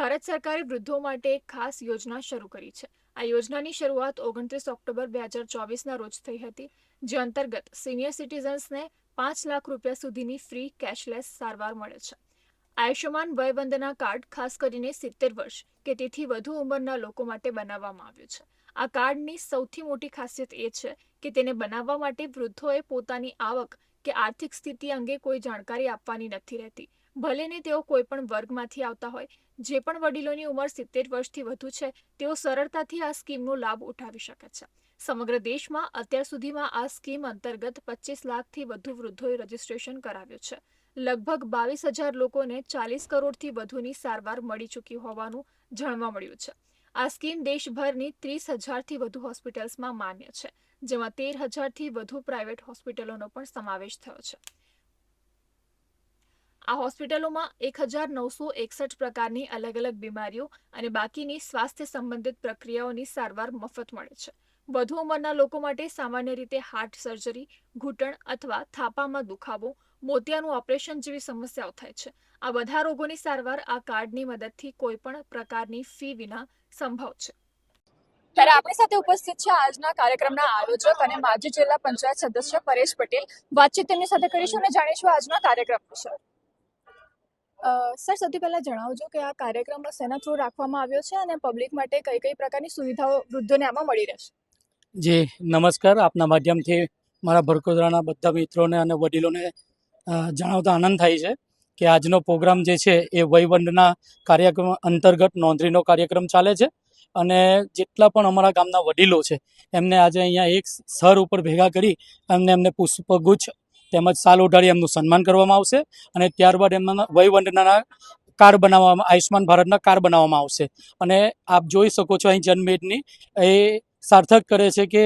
ભારત સરકારે વૃદ્ધો માટે એક ખાસ યોજના શરૂ કરી છે. આ યોજનાની શરૂઆત ઓગણત્રીસ ઓક્ટોબર બે હજાર ચોવીસના રોજ થઈ હતી, જે અંતર્ગત સિનિયર સિટીઝન્સને પાંચ લાખ રૂપિયા સુધીની ફ્રી કેશલેસ સારવાર મળે છે. આયુષ્યમાન વયવંદના કાર્ડ ખાસ કરીને સિત્તેર વર્ષ કે તેથી વધુ ઉંમરના લોકો માટે બનાવવામાં આવ્યું છે. આ કાર્ડની સૌથી મોટી ખાસિયત એ છે કે તેને બનાવવા માટે વૃદ્ધોએ પોતાની આવક કે આર્થિક સ્થિતિ અંગે કોઈ જાણકારી આપવાની નથી રહેતી. ભલે ને તેઓ કોઈ પણ વર્ગમાંથી આવતા હોય, જે પણ વડીલોની ઉંમર સિત્તેર વર્ષથી વધુ છે, તેઓ સરળતાથી આ સ્કીમનો લાભ ઉઠાવી શકે છે. સમગ્ર દેશમાં અત્યાર સુધીમાં આ સ્કીમ અંતર્ગત પચીસ લાખથી વધુ વૃદ્ધોએ રજીસ્ટ્રેશન કરાવ્યું છે. લગભગ બાવીસ હજાર લોકોને ચાલીસ કરોડથી વધુની સારવાર મળી ચૂકી હોવાનું જાણવા મળ્યું છે. આ સ્કીમ દેશભરની ત્રીસ હજારથી વધુ હોસ્પિટલ્સમાં માન્ય છે, જેમાં તેર હજારથી વધુ પ્રાઇવેટ હોસ્પિટલોનો પણ સમાવેશ થયો છે. આ હોસ્પિટલોમાં એક હજાર નવસો એકસઠ પ્રકારની અલગ અલગ બીમારીઓ અને બાકીની સ્વાસ્થ્ય સંબંધિત પ્રક્રિયાઓની સારવાર મફત મળે છે. વધુ ઉંમરના લોકો માટે સામાન્ય રીતે હાર્ટ સર્જરી, ઘૂંટણ અથવા થાપામાં દુખાવો, મોતિયાનું ઓપરેશન જેવી સમસ્યાઓ થાય છે. આ બધા રોગોની સારવાર આ કાર્ડની મદદથી કોઈ પણ પ્રકારની ફી વિના સંભવ છે. ત્યારે આપણી સાથે ઉપસ્થિત છે આજના કાર્યક્રમના આયોજક અને માજી જિલ્લા પંચાયત સદસ્ય પરેશ પટેલ. વાતચીત તેમની સાથે કરીશું અને જાણીશું આજના કાર્યક્રમ વિશે સર, સૌથી પહેલાં જણાવજો કે આ કાર્યક્રમ સેના થ્રુ રાખવામાં આવ્યો છે અને પબ્લિક માટે કઈ કઈ પ્રકારની સુવિધાઓ વૃદ્ધોને આમાં મળી રહેશે? જી, નમસ્કાર. આપના માધ્યમથી મારા ભરકોદરાના બધા મિત્રોને અને વડીલોને જણાવતા આનંદ થાય છે કે આજનો પ્રોગ્રામ જે છે એ વયવંડના કાર્યક્રમ અંતર્ગત નોંધણીનો કાર્યક્રમ ચાલે છે અને જેટલા પણ અમારા ગામના વડીલો છે એમને આજે અહીંયા એક સર ઉપર ભેગા કરી એમને એમને પુષ્પગુચ્છ તેમજ સાલ ઉઢાડી એમનું સન્માન કરવામાં આવશે અને ત્યારબાદ એમના વયવંડના કાર્ડ બનાવવામાં આયુષ્માન ભારતના કાર્ડ બનાવવામાં આવશે. અને આપ જોઈ શકો છો અહીં જનમેદની. એ સાર્થક કરે છે કે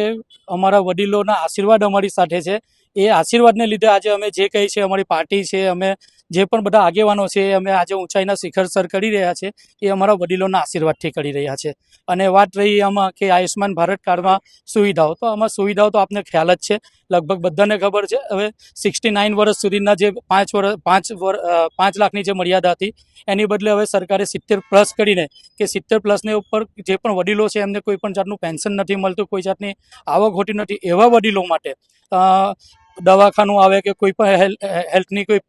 અમારા વડીલોના આશીર્વાદ અમારી સાથે છે. એ આશીર્વાદને લીધે આજે અમે જે કહી છે, અમારી પાર્ટી છે, અમે જે પણ બધા આગેવાનો છે, અમે આજે ઊંચાઈના શિખર સર કરી રહ્યા છે, એ અમારા વડીલોના આશીર્વાદથી કરી રહ્યા છે. અને વાત રહી આમાં કે આયુષ્માન ભારત કાર્ડમાં સુવિધાઓ, તો આમાં સુવિધાઓ તો આપને ખ્યાલ જ છે. લગભગ બધાને ખબર છે. હવે સિક્સટી નાઇન વર્ષ સુધીના જે પાંચ વર્ષ પાંચ વર પાંચ લાખની જે મર્યાદા હતી, એની બદલે હવે સરકારે સિત્તેર પ્લસ કરીને કે સિત્તેર પ્લસને ઉપર જે પણ વડીલો છે, એમને કોઈ પણ જાતનું પેન્શન નથી મળતું, કોઈ જાતની આવક હોતી નથી, એવા વડીલો માટે દવાખાનું આવે કે કોઈ પણ હેલ્થ હેલ્થની કોઈ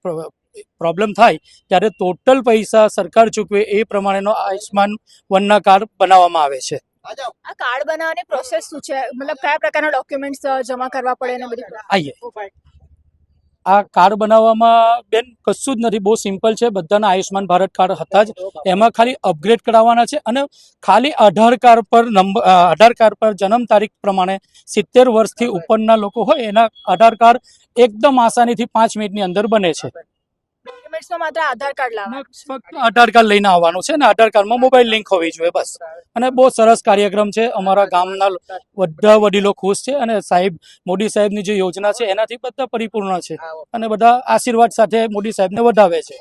પ્રોબ્લેમ થાય ત્યારે ટોટલ પૈસા સરકાર ચૂકવે એ પ્રમાણેનો આયુષ્માન વનના કાર્ડ બનાવવામાં આવે છે. આ કાર્ડ બનાવવાની પ્રોસેસ શું છે? મતલબ કયા પ્રકારના ડોક્યુમેન્ટ્સ જમા કરવા પડે ને બધી? આઈએ. આ કાર્ડ બનાવવામાં બેન કશું જ નથી બહુ સિમ્પલ છે. બધાના આયુષ્માન ભારત કાર્ડ હતા જ. એમાં ખાલી અપગ્રેડ કરાવવાના છે અને ખાલી આધાર કાર્ડ પર નંબર આધાર કાર્ડ પર જન્મ તારીખ પ્રમાણે સિત્તેર વર્ષથી ઉપરના લોકો હોય એના આધાર કાર્ડ એકદમ આસાનીથી પાંચ મિનિટની અંદર બને છે. ડોક્યુમેન્ટ્સમાં માત્ર આધાર કાર્ડ લાવવાનું ફક્ત આધાર કાર્ડ લઈને આવવાનું છે અને આધાર કાર્ડમાં મોબાઈલ લિંક હોવી જોઈએ બસ. અને બહુ સરસ કાર્યક્રમ છે. અમારા ગામના બધા વડીલો ખુશ છે અને સાહેબ મોદી સાહેબની જે યોજના છે એનાથી બધા પરિપૂર્ણ છે અને બધા આશીર્વાદ સાથે મોદી સાહેબને વધાવે છે.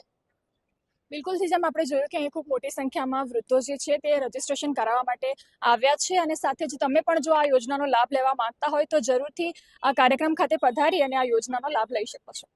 બિલકુલ જેમ આપણે જોયું કે અહીં ખૂબ મોટી સંખ્યામાં વૃદ્ધો જે છે તે રજીસ્ટ્રેશન કરાવવા માટે આવ્યા છે અને સાથે જ તમે પણ જો આ યોજનાનો લાભ લેવા માંગતા હોય તો જરૂરથી આ કાર્યક્રમ ખાતે પધારી અને આ યોજનાનો લાભ લઈ શકો છો.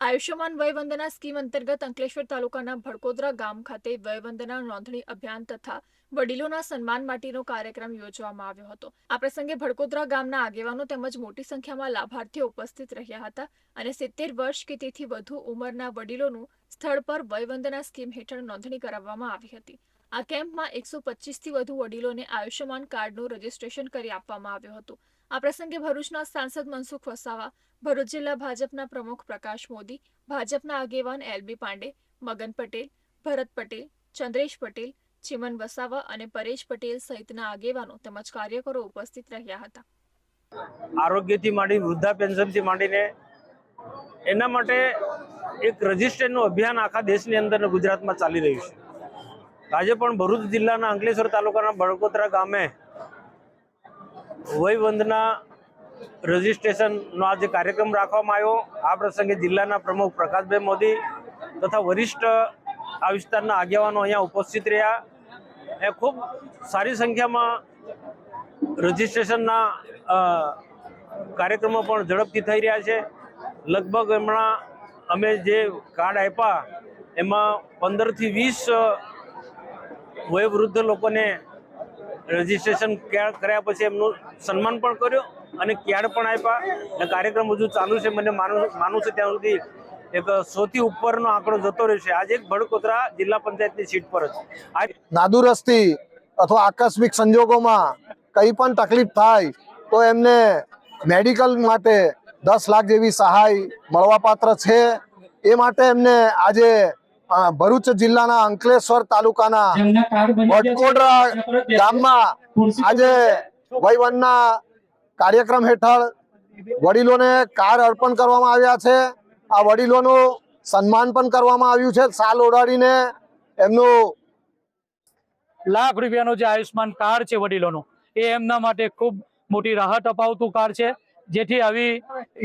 આયુષ્યમાન વયવંદના સ્કીમ અંતર્ગત અંકલેશ્વર તાલુકાના ભડકોદરા ગામ ખાતે વયવંદના નોંધણી અભિયાન તથા વડીલોના સન્માન માટેનો કાર્યક્રમ યોજવામાં આવ્યો હતો. આ પ્રસંગે ભડકોદરા ગામના આગેવાનો તેમજ મોટી સંખ્યામાં લાભાર્થીઓ ઉપસ્થિત રહ્યા હતા અને સિત્તેર વર્ષ કે તેથી વધુ ઉંમરના વડીલોનું સ્થળ પર વયવંદના સ્કીમ હેઠળ નોંધણી કરાવવામાં આવી હતી. આ કેમ્પમાં એકસો પચીસથી વધુ વડીલોને આયુષ્યમાન કાર્ડનું રજીસ્ટ્રેશન કરી આપવામાં આવ્યું હતું. આ પ્રસંગે ભરૂચના સાંસદ મનસુખ વસાવા, ભરૂચ જિલ્લા ભાજપના પ્રમુખ પ્રકાશ મોદી, ભાજપના આગેવાન એલબી પાંડે, મગન પટેલ, ભરત પટેલ, ચંદ્રેશ પટેલ, ચિમન વસાવા અને પરેશ પટેલ સહિતના આગેવાનો તેમજ કાર્યકરો ઉપસ્થિત રહ્યા હતા. આરોગ્યથી માંડી વૃદ્ધા પેન્શનથી માંડીને એના માટે એક રજિસ્ટ્રેશનનું અભિયાન આખા દેશની અંદર ગુજરાતમાં ચાલી રહ્યું છે. આજે પણ ભરૂચ જિલ્લાના અંકલેશ્વર તાલુકાના બળકોતરા ગામે વયવંદના રજિસ્ટ્રેશનનો આજે કાર્યક્રમ રાખવામાં આવ્યો. આ પ્રસંગે જિલ્લાના પ્રમુખ પ્રકાશભાઈ મોદી તથા વરિષ્ઠ આ વિસ્તારના આગેવાનો અહીંયા ઉપસ્થિત રહ્યા. એ ખૂબ સારી સંખ્યામાં રજિસ્ટ્રેશનના કાર્યક્રમો પણ ઝડપથી થઈ રહ્યા છે. લગભગ હમણાં અમે જે કાર્ડ આપ્યા, એમાં પંદરથી વીસ વયોવૃદ્ધ લોકોને રજીસ્ટ્રેશન કર્યા પછી એમનું સન્માન પણ કર્યો અને કાર્ડ પણ આપ્યા અને કાર્યક્રમ હજુ ચાલુ છે. મને માનું માનું છે ત્યાં સુધી એક સૌથી ઉપરનો આંકડો જતો રહ્યો છે. આજે એક ભડકોતરા જિલ્લા પંચાયતની સીટ પર જ. આજ નાદુરસ્તી અથવા આકસ્મિક સંજોગોમાં કંઈ પણ તકલીફ થાય તો એમને મેડિકલ માટે દસ લાખ જેવી સહાય મળવાપાત્ર છે. એ માટે એમને આજે ભરૂચ જિલ્લાના અંકલેશ્વર તાલુકાના વટકોટરા ગામમાં આજે વયવનના કાર્યક્રમ હેઠળ વડીલોને કાર અર્પણ કરવામાં આવ્યા છે. આ વડીલોનું સન્માન પણ કરવામાં આવ્યું છે. સાલ ઓડાડીને એમનું લાખ રૂપિયાનું જે આયુષ્માન કાર્ડ છે વડીલોનું એ એમના માટે ખૂબ મોટી રાહત અપાવતું કાર્ડ છે. જેથી આવી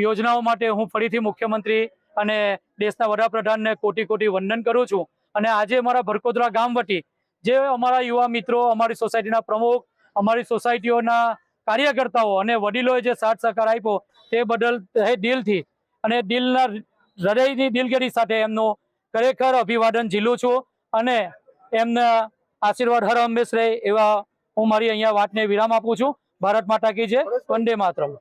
યોજનાઓ માટે હું ફરીથી મુખ્યમંત્રી અને દેશના વડાપ્રધાનને કોટી કોટી વંદન કરું છું. અને આજે અમારા ભરકોદરા ગામ વટી જે અમારા યુવા મિત્રો, અમારી સોસાયટીના પ્રમુખ, અમારી સોસાયટીઓના કાર્યકર્તાઓ અને વડીલોએ જે સાથ સહકાર આપ્યો તે બદલ હે દિલથી અને દિલના હૃદયની દિલગીરી સાથે એમનું ખરેખર અભિવાદન ઝીલું છું અને એમના આશીર્વાદ હર હંમેશ રહે એવા હું મારી અહીંયા વાતને વિરામ આપું છું. ભારત માતા કી જય. વંદે માતરમ.